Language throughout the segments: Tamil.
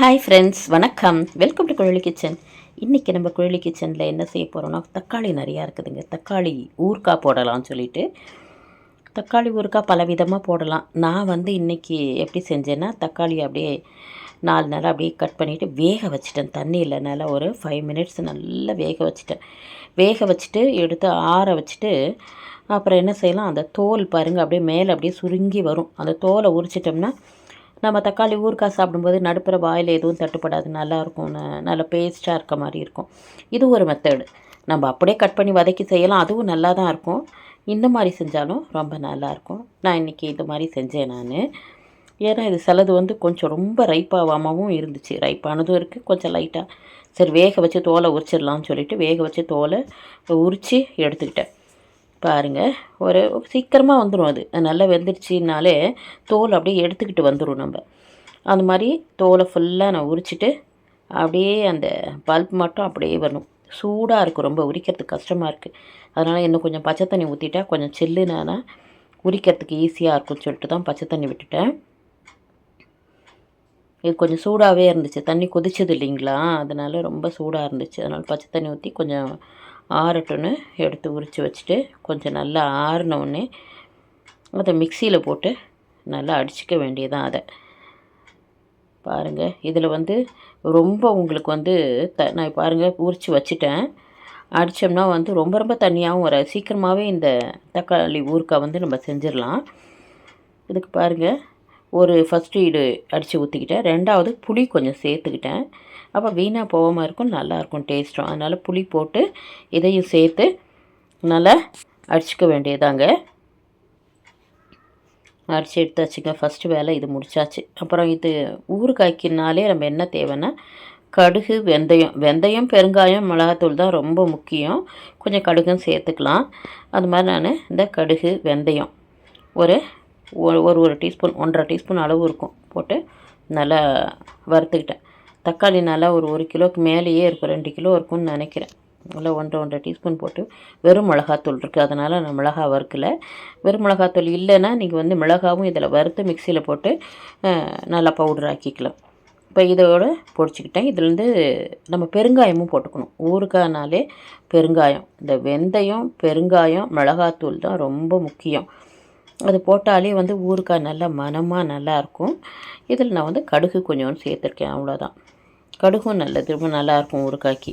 ஹாய் ஃப்ரெண்ட்ஸ் வணக்கம். வெல்கம் டு குழலி கிச்சன் இன்றைக்கி நம்ம குழலி கிச்சனில் என்ன செய்ய போகிறோம்னா தக்காளி நிறையா இருக்குதுங்க. தக்காளி ஊறுகாய் போடலாம்னு சொல்லிட்டு தக்காளி ஊறுகாய் பல விதமாக போடலாம். நான் வந்து இன்றைக்கி எப்படி செஞ்சேன்னா தக்காளி அப்படியே நாலு நாள் அப்படியே கட் பண்ணிவிட்டு வேக வச்சுட்டேன். தண்ணியில் நல்லா ஒரு ஃபைவ் மினிட்ஸ் நல்லா வேக வச்சுட்டேன். வேக வச்சுட்டு எடுத்து ஆற வச்சுட்டு அப்புறம் என்ன செய்யலாம் அந்த தோல் பாருங்கள் அப்படியே மேலே அப்படியே சுருங்கி வரும். அந்த தோலை உரிச்சிட்டோம்னா நம்ம தக்காளி ஊறுகாய் சாப்பிடும்போது நடுப்புற வாயில் எதுவும் தட்டுப்படாது. நல்லாயிருக்கும் நல்ல பேஸ்ட்டாக இருக்க மாதிரி இருக்கும். இது ஒரு மெத்தடு நம்ம அப்படியே கட் பண்ணி வதக்கி செய்யலாம். அதுவும் நல்லா தான் இருக்கும். இந்த மாதிரி செஞ்சாலும் ரொம்ப நல்லாயிருக்கும் நான் இன்றைக்கி இந்த மாதிரி செஞ்சேன் நான். ஏன்னா இது சிலது வந்து கொஞ்சம் ரொம்ப ரைப்பாகாமவும் இருந்துச்சு. ரைப்பானதும் இருக்குது கொஞ்சம் லைட்டாக சரி வேக வச்சு தோலை உரிச்சிடலாம்னு சொல்லிட்டு வேக வச்சு தோலை உரித்து எடுத்துக்கிட்டேன். பாருங்கள் ஒரு சீக்கிரமாக வந்துடும் அது. நல்லா வெந்துருச்சுனாலே தோல் அப்படியே எடுத்துக்கிட்டு வந்துடும் நம்ம. அந்த மாதிரி தோலை ஃபுல்லாக நான் உரிச்சிட்டு அப்படியே அந்த பல்ப் மட்டும் அப்படியே வரணும். சூடாக இருக்கும். ரொம்ப உரிக்கிறதுக்கு கஷ்டமாக இருக்குது அதனால் இன்னும் கொஞ்சம் பச்சை தண்ணி ஊற்றிட்டா கொஞ்சம் சில்லுனா உரிக்கிறதுக்கு ஈஸியாக இருக்கும்னு சொல்லிட்டு தான் பச்சை தண்ணி விட்டுட்டேன். இது கொஞ்சம் சூடாகவே இருந்துச்சு. தண்ணி கொதிச்சது இல்லைங்களா? அதனால் ரொம்ப சூடாக இருந்துச்சு. அதனால் பச்சை தண்ணி ஊற்றி கொஞ்சம் ஆறட்டும்னு எடுத்து உரித்து வச்சுட்டு கொஞ்சம் நல்லா ஆறினவுடனே அதை மிக்சியில் போட்டு நல்லா அடிச்சிக்க வேண்டியதான் அதை. பாருங்கள் இதில் வந்து ரொம்ப உங்களுக்கு வந்து த நான் பாருங்கள் உரித்து வச்சுட்டேன். அடித்தோம்னா வந்து ரொம்ப ரொம்ப தண்ணியாகவும் வர சீக்கிரமாகவே இந்த தக்காளி ஊறுக்காய் வந்து நம்ம செஞ்சிடலாம். இதுக்கு பாருங்கள் ஒரு ஃபஸ்ட்டு ஈடு அடித்து ஊற்றிக்கிட்டேன் ரெண்டாவது புளி கொஞ்சம் சேர்த்துக்கிட்டேன். அப்போ வீணாக போகாமல் இருக்கும் நல்லாயிருக்கும் டேஸ்ட்டும் அதனால் புளி போட்டு இதையும் சேர்த்து நல்லா அடிச்சுக்க வேண்டியதாங்க. அடித்து எடுத்தாச்சுங்க. ஃபஸ்ட்டு வேலை இது முடிச்சாச்சு. அப்புறம் இது ஊறுகாய்க்குனாலே நம்ம என்ன தேவைன்னா கடுகு வெந்தயம். வெந்தயம் பெருங்காயம் மிளகாத்தூள் தான் ரொம்ப முக்கியம். கொஞ்சம் கடுகும் சேர்த்துக்கலாம். அது மாதிரி நான் இந்த கடுகு வெந்தயம் ஒரு ஒரு ஒரு டீஸ்பூன் ஒன்றரை டீஸ்பூன் அளவு இருக்கும். போட்டு நல்லா வறுத்துக்கிட்டேன். தக்காளி நல்லா ஒரு ஒரு கிலோவுக்கு மேலேயே இருக்கும். ரெண்டு கிலோ இருக்கும்னு நினைக்கிறேன். நல்லா ஒன்றரை ஒன்றரை டீஸ்பூன் போட்டு வெறும் மிளகாத்தூள் இருக்குது அதனால் நான் மிளகா வறுக்கலை. வெறும் மிளகாத்தூள் இல்லைன்னா நீங்கள் வந்து மிளகாவும் இதில் வறுத்து மிக்சியில் போட்டு நல்லா பவுடர் ஆக்கிக்கலாம். இப்போ இதோட பொடிச்சிக்கிட்டேன். இதுலேருந்து நம்ம பெருங்காயமும் போட்டுக்கணும். ஊறுகாய்னாலே பெருங்காயம். இந்த வெந்தயம் பெருங்காயம் மிளகாத்தூள் தான் ரொம்ப முக்கியம். அது போட்டாலே வந்து ஊறுக்காய் நல்லா மனமாக நல்லாயிருக்கும் இதில் நான் வந்து கடுகு கொஞ்சோண்டு சேர்த்துருக்கேன் அவ்வளோதான். கடுகும் நல்லது ரொம்ப நல்லாயிருக்கும் ஊறுக்காய்க்கு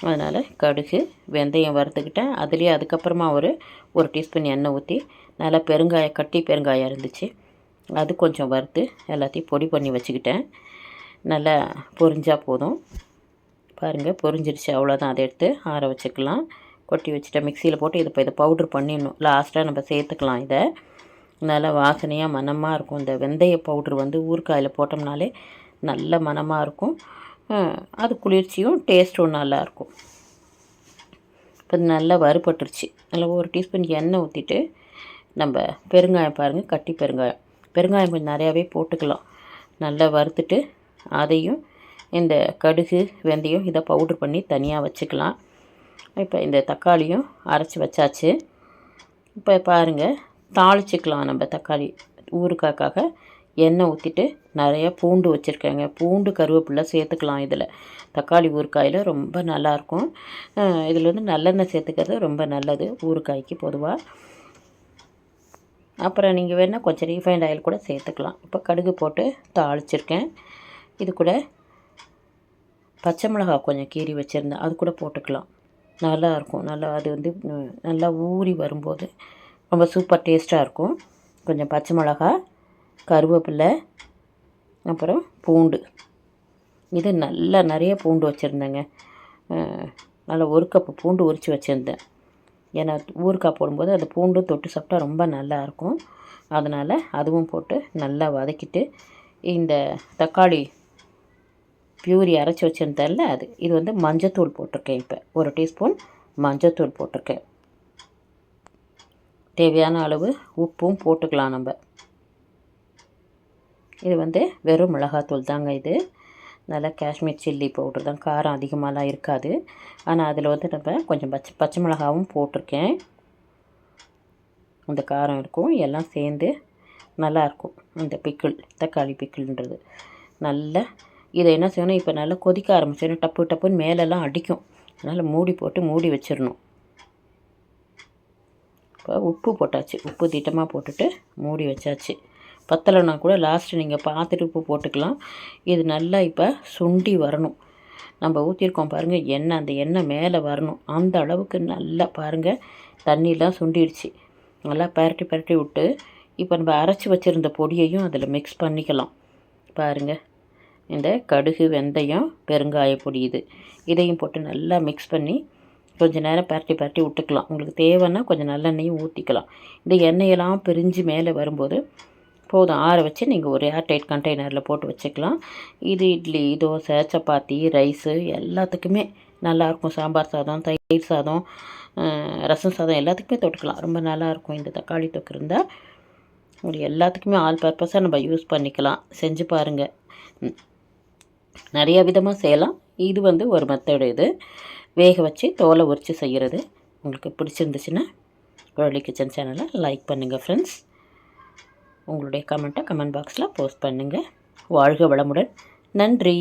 அதனால் கடுகு வெந்தயம் வறுத்துக்கிட்டேன். அதுலேயே அதுக்கப்புறமா ஒரு ஒரு டீஸ்பூன் எண்ணெய் ஊற்றி நல்லா பெருங்காயம் கட்டி பெருங்காயம் இருந்துச்சு. அது கொஞ்சம் வறுத்து எல்லாத்தையும் பொடி பண்ணி வச்சுக்கிட்டேன். நல்லா பொரிஞ்சால் போதும். பாருங்கள் பொரிஞ்சிருச்சு. அவ்வளோதான். அதை எடுத்து ஆற வச்சுக்கலாம். கொட்டி வச்சுட்டேன். மிக்சியில் போட்டு இதை இப்போ இதை பவுட்ரு பண்ணிடணும். லாஸ்ட்டாக நம்ம சேர்த்துக்கலாம் இதை. நல்லா வாசனையாக மனமாக இருக்கும். இந்த வெந்தய பவுட்ரு வந்து ஊறுக்காயில் போட்டோம்னாலே நல்ல மனமாக இருக்கும். அது குளிர்ச்சியும் டேஸ்ட்டும் நல்லாயிருக்கும் இப்போ நல்லா வறுபட்டுருச்சு. நல்லா ஒரு டீஸ்பூன் எண்ணெய் ஊற்றிட்டு நம்ம பெருங்காயம் பாருங்கள் கட்டி பெருங்காயம். பெருங்காயம் கொஞ்சம் நிறையாவே போட்டுக்கலாம். நல்லா வறுத்துட்டு அதையும் இந்த கடுகு வெந்தயம் இதை பவுட்ரு பண்ணி தனியாக வச்சுக்கலாம். இப்போ இந்த தக்காளியும் அரைச்சி வச்சாச்சு. இப்போ பாருங்கள் தாளிச்சிக்கலாம் நம்ம தக்காளி ஊறுக்காக்காக எண்ணெய் ஊற்றிட்டு நிறையா பூண்டு வச்சுருக்கேங்க. பூண்டு கருவேப்பிலை சேர்த்துக்கலாம் இதில். தக்காளி ஊறுக்காயில் ரொம்ப நல்லாயிருக்கும். இதில் வந்து நல்லெண்ணெய் சேர்த்துக்கிறது ரொம்ப நல்லது ஊறுக்காய்க்கு பொதுவாக. அப்புறம் நீங்கள் வேணால் கொஞ்சம் ரீஃபைண்ட் ஆயில் கூட சேர்த்துக்கலாம். இப்போ கடுகு போட்டு தாளிச்சிருக்கேன். இது கூட பச்சை மிளகா கொஞ்சம் கீறி வச்சுருந்தேன். அது கூட போட்டுக்கலாம். நல்லாயிருக்கும். நல்லா அது வந்து நல்லா ஊறி வரும்போது ரொம்ப சூப்பர் டேஸ்ட்டாக இருக்கும். கொஞ்சம் பச்சை மிளகா கருவேப்பிலை அப்புறம் பூண்டு. இது நல்லா நிறைய பூண்டு வச்சுருந்தேங்க. நல்லா ஒரு கப்பு பூண்டு உரித்து வச்சுருந்தேன். ஏன்னா ஊறுக்காய் போடும்போது அந்த பூண்டு தொட்டு சாப்பிட்டா ரொம்ப நல்லாயிருக்கும் அதனால் அதுவும் போட்டு நல்லா வதக்கிட்டு இந்த தக்காளி பியூரி அரைச்சி வச்சுருந்தேன்ல அது. இது வந்து மஞ்சத்தூள் போட்டிருக்கேன் இப்போ. ஒரு டீஸ்பூன் மஞ்சத்தூள் போட்டிருக்கேன். தேவையான அளவு உப்பும் போட்டுக்கலாம் நம்ம. இது வந்து வெறும் மிளகாத்தூள் தாங்க இது. நல்லா காஷ்மீர் சில்லி பவுட்ரு தான். காரம் அதிகமாகலாம் இருக்காது. ஆனால் அதில் வந்து நம்ம கொஞ்சம் பச்சை பச்சை மிளகாவும் போட்டிருக்கேன். அந்த காரம் இருக்கும். எல்லாம் சேர்ந்து நல்லாயிருக்கும் இந்த பிக்கிள் தக்காளி பிக்கிள்ன்றது. நல்லா இதை என்ன செய்யணும்? இப்போ நல்லா கொதிக்க ஆரம்பிச்சிடணும் டப்பு டப்புன்னு மேலெல்லாம் அடிக்கும். அதனால் மூடி போட்டு மூடி வச்சிடணும். இப்போ உப்பு போட்டாச்சு. உப்பு திட்டமாக போட்டுட்டு மூடி வச்சாச்சு. பத்தலைன்னா கூட லாஸ்ட்டு நீங்கள் பார்த்துட்டு உப்பு போட்டுக்கலாம். இது நல்லா இப்போ சுண்டி வரணும். நம்ம ஊற்றிருக்கோம் பாருங்கள் எண்ணெய் அந்த எண்ணெய் மேலே வரணும். அந்த அளவுக்கு நல்லா பாருங்கள் தண்ணியெலாம் சுண்டிடுச்சு. நல்லா பரட்டி பரட்டி விட்டு இப்போ நம்ம அரைச்சி வச்சுருந்த பொடியையும் அதில் மிக்ஸ் பண்ணிக்கலாம். பாருங்கள் இந்த கடுகு வெந்தயம் பெருங்காய பொடி இது. இதையும் போட்டு நல்லா மிக்ஸ் பண்ணி கொஞ்சம் நேரம் பரட்டி பரட்டி விட்டுக்கலாம். உங்களுக்கு தேவைன்னா கொஞ்சம் நல்லெண்ணெயும் ஊற்றிக்கலாம் இந்த எண்ணெயெல்லாம் பிரிஞ்சு மேலே வரும்போது போதும். ஆற வச்சு நீங்கள் ஒரு ஏர்டைட் கண்டெய்னரில் போட்டு வச்சுக்கலாம். இது இட்லி தோசை சப்பாத்தி ரைஸு எல்லாத்துக்குமே நல்லாயிருக்கும். சாம்பார் சாதம் தயிர் சாதம் ரசம் சாதம் எல்லாத்துக்குமே தொட்டுக்கலாம். ரொம்ப நல்லாயிருக்கும் இந்த தக்காளி தொக்கு இருந்தால் ஒரு எல்லாத்துக்குமே ஆல் பர்பஸாக நம்ம யூஸ் பண்ணிக்கலாம். செஞ்சு பாருங்கள் நிறைய விதமாக செய்யலாம். இது வந்து ஒரு மெத்தடு இது. வேக வச்சு தோலை உரித்து செய்கிறது உங்களுக்கு பிடிச்சிருந்துச்சுன்னா குழலி கிச்சன் சேனலை லைக் பண்ணுங்கள் ஃப்ரெண்ட்ஸ் உங்களுடைய கமெண்ட்டை கமெண்ட் பாக்ஸில் போஸ்ட் பண்ணுங்கள் வாழ்க வளமுடன். நன்றி.